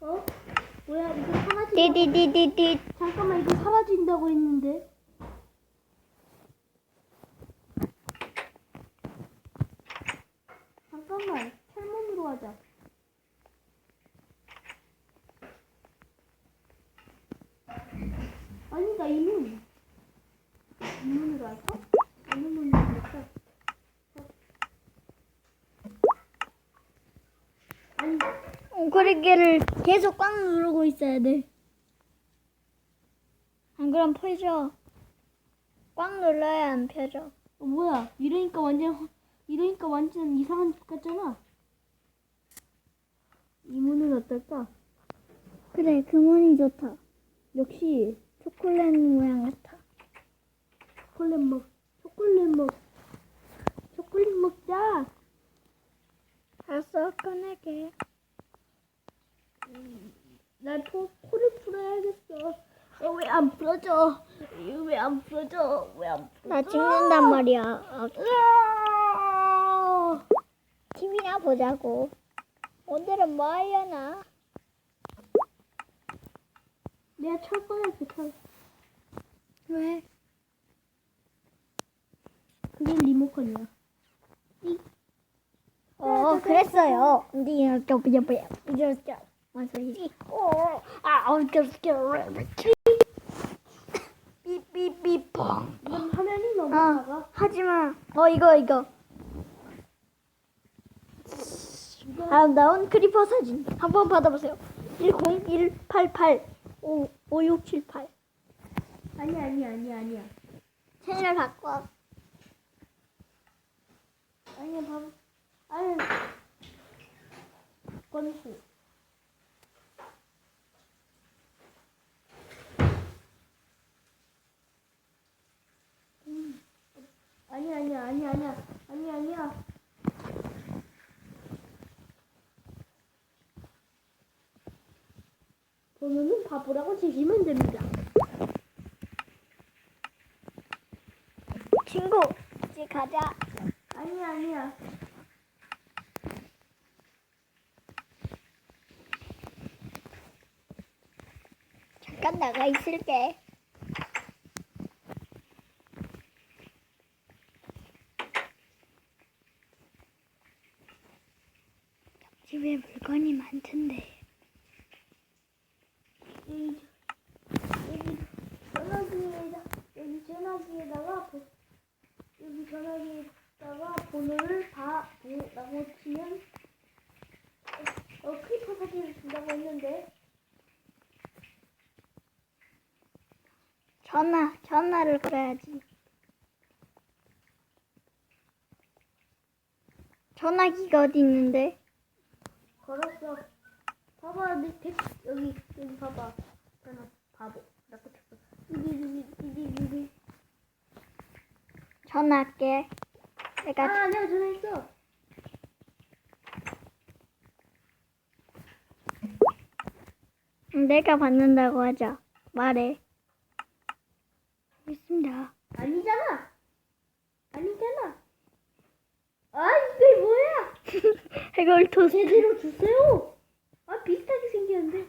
어? 뭐야 이거 사라진다. 띠디디디디. 잠깐만 이거 사라진다고 했는데. 잠깐만 철문으로 하자. 아니다 이문. 이문으로 할까? 어느 문으로 할까? 아니 옹크리기를 계속 꽉 누르고 있어야 돼. 안 그럼 펴져. 꽉 눌러야 안 펴져. 어, 뭐야 이러니까 완전 허- 이러니까 완전 이상한 집 같잖아. 이 문은 어떨까? 그래, 그 문이 좋다. 역시 초콜릿 모양 같아. 초콜릿 먹 초콜릿 먹 초콜릿 먹자. 알았어, 꺼내게. 나 토, 코를 풀어야겠어. 어, 왜 안 풀어져? 왜 안 풀어져? 왜 안 풀어져? 나 찍는단 말이야. 아, 으아! TV나 보자고. 오늘은 뭐 하려나? 내가 철권을 부탁. 왜? 그게 리모컨이야. 어, 그랬어요. 근데 이렇게 뭐야 뭐야 이렇게 뭔 소리지? 어, 아, 어떻게 삐삐삐 뻥. 이건 화면이 너무 아, 작아. 하지마. 어, 이거 이거. 아름다운 크리퍼 사진 한번 받아보세요. 10188 5 5678 아니 아니 아니 아니야. 채널 바꿔. 아니야 봐. 아니. 건수. 음. 아니 아니야 아니 아니야 아니 아니야. 번호는 바 보라고 치시면 됩니다. 친구, 이제 가자. 아니야 아니야. 잠깐 나가 있을게. 집에 물건이 많던데. 여기 여기 전화기에다 여기 전화기에다가 보- 여기 전화기에다가 번호를 다 보라고 치면 어, 어 크리퍼 준다고 했는데 전화, 전화를 걸어야지. 전화기가 어디 있는데? 걸었어. 봐봐 내 백, 여기 여기 봐봐 전화 바보 여기 여기 전화할게. 내가 아 내가 전화했어. 내가 받는다고 하자. 말해. 있습니다. 아니잖아. 아니잖아. 아 이게 뭐야? 해골 토스트. 제대로 주세요. 아 비슷하게 생겼는데.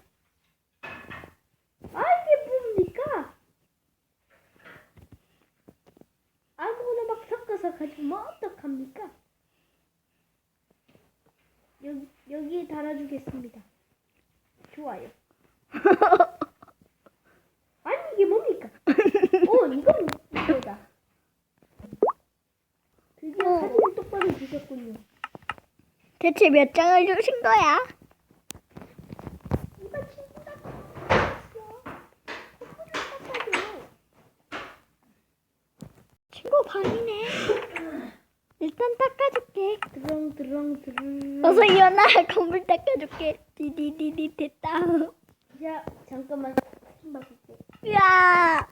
아 이게 뭡니까? 아무거나 막 섞어서 가지고 어떡합니까? 여기 여기에 달아주겠습니다. 좋아요. 아니 이게 뭡니까? 어 이건 이거다. 드디어 어. 사진을 똑바로 주셨군요. 대체 몇 장을 주신 거야? 친구 반이네. 일단 닦아줄게. 드렁 드렁 드렁. 어서 일어나. 건물 닦아줄게. 디디디디 됐다. 자 잠깐만 좀 봐줄게. 으아.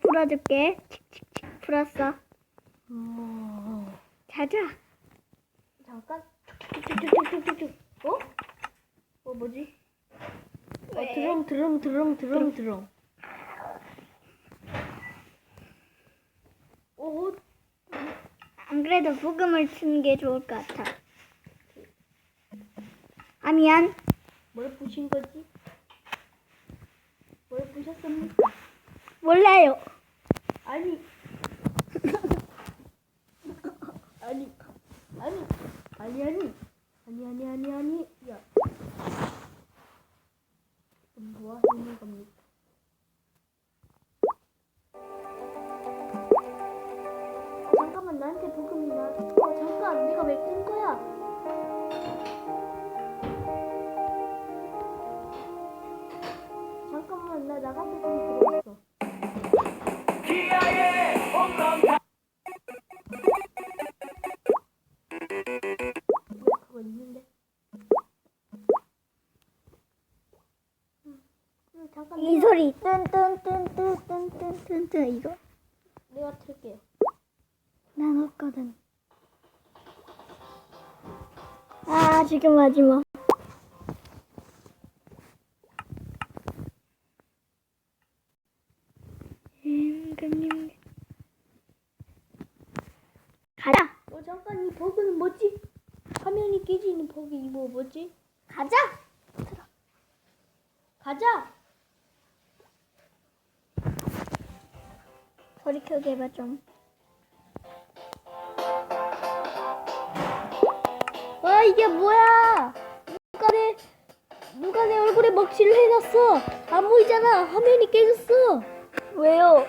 풀어줄게. 칙칙칙 풀었어. 자자. 잠깐. 툭툭툭툭툭툭툭. 어? 어 뭐지? 어 왜? 드렁 드렁 드렁 드렁 드렁. 어안 그래도 부금을 쓰는 게 좋을 것 같아. 아 미안. 뭘 부신 거지? 뭘 부셨습니까? 몰라요. 아니. 아니. 아니. 아니 아니. 아니 아니 아니 아니. 야. 뭐 하시는 겁니까? 소리. 뚠뚠뚠뚠뚠뚠뚠 이거? 내가 틀게요. 난 없거든. 아 지금 마지막. 임금님. 가자. 어 잠깐 이 버그는 뭐지? 화면이 깨지는 버그 이거 뭐지? 가자. 소리 크게 해봐 좀. 와 이게 뭐야? 누가 내 누가 내 얼굴에 먹칠을 해놨어? 안 보이잖아. 화면이 깨졌어. 왜요?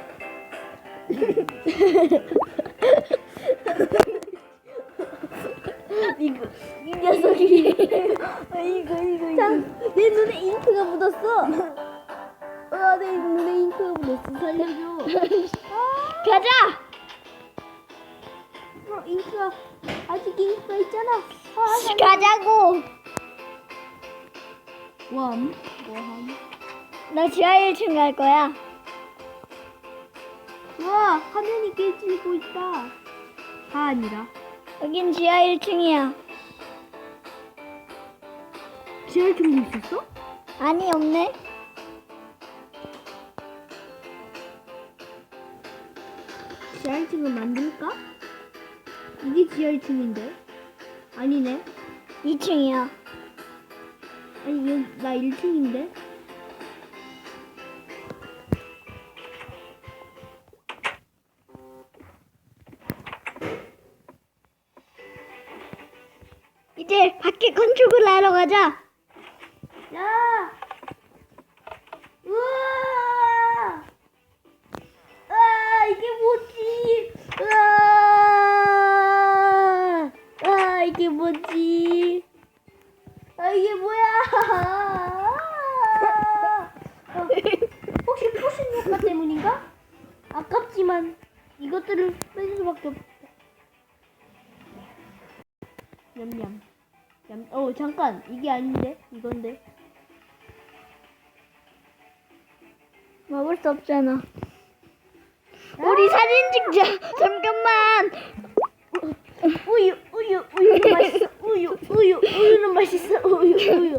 이거 이 녀석이 이거 이거 참, 내 눈에 잉크가 묻었어. 아, 내 눈에 잉크가 묻었어. 살려줘. 가자. 어, 잉크가 아직 잉크가 있잖아. 아. 가자고. 원, 뭐함? 나 지하 1층 갈 거야. 와, 화면이 깨지고 있다. 다 아니라. 여긴 지하 1층이야. 지할 준비 있었어? 아니 없네. 지하 1층을 만들까? 이게 지하 1층인데? 아니네. 2층이야. 아니, 여기, 나 1층인데? 이제 밖에 건축을 하러 가자. 이게 뭐야? 어, 혹시 포신 효과 때문인가? 아깝지만 이것들을 뺄 수밖에 없다. 냠냠. 냠. 어, 잠깐. 이게 아닌데? 이건데. 먹을 수 없잖아. 우리 사진 찍자. 잠깐만. 우유, 우유, 우유는 맛있어. 우유, 우유, 우유는 맛있어. 우유, 우유.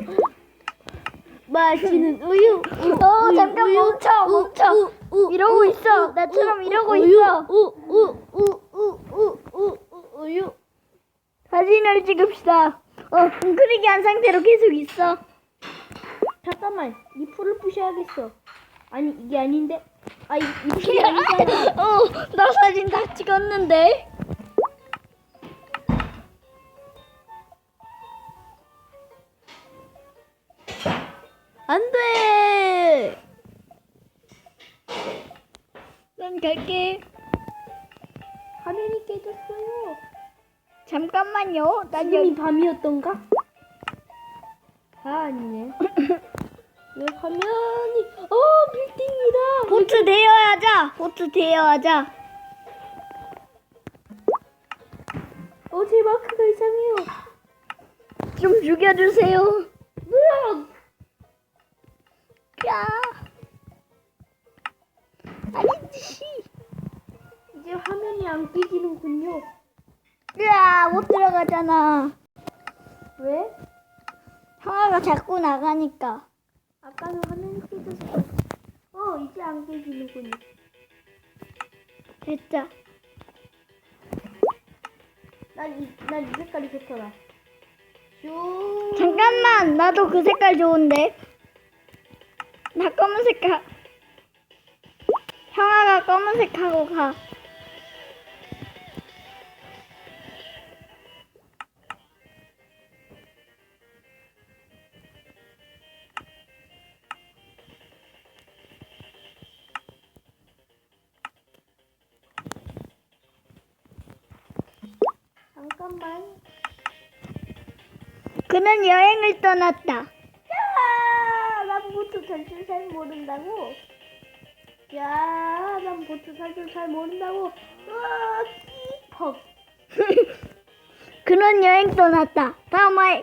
맛있는 우유. 우, 어, 우유, 잠깐 우유. 멈춰, 우, 멈춰. 우, 우, 이러고 우, 있어. 우, 나처럼 우, 이러고 우유, 있어. 우, 우, 우, 우, 우, 우, 우, 우유. 사진을 찍읍시다. 어, 웅크리기 한 상태로 계속 있어. 잠깐만, 이 풀을 부셔야겠어. 아니 이게 아닌데? 아, 이, 이 풀이 아니잖아. 어, 나 사진 다 찍었는데. 안 돼. 난 갈게. 화면이 깨졌어요. 잠깐만요. 난 지금이 여기 밤이었던가? 아 아니네. 왜 화면이 어 빌딩이다. 보트 대여하자. 보트 대여하자. 어 제 마크가 이상해요. 좀 죽여주세요. 으악! 야. 아니지. 이제 화면이 안 깨지는군요. 야, 못 들어가잖아. 왜? 형아가 자꾸 나가니까. 아까는 화면이 깨졌어. 어 이제 안 깨지는군요. 됐자. 난이난이 색깔이 좋더라. 쭉. 잠깐만, 나도 그 색깔 좋은데. 나 검은색 하. 형아가 검은색 하고 가. 잠깐만. 그는 여행을 떠났다. 탈줄 잘 모른다고. 야, 난 보트 탈줄 잘 모른다고. 으아, 퍽. 그는 여행 떠났다. 다음에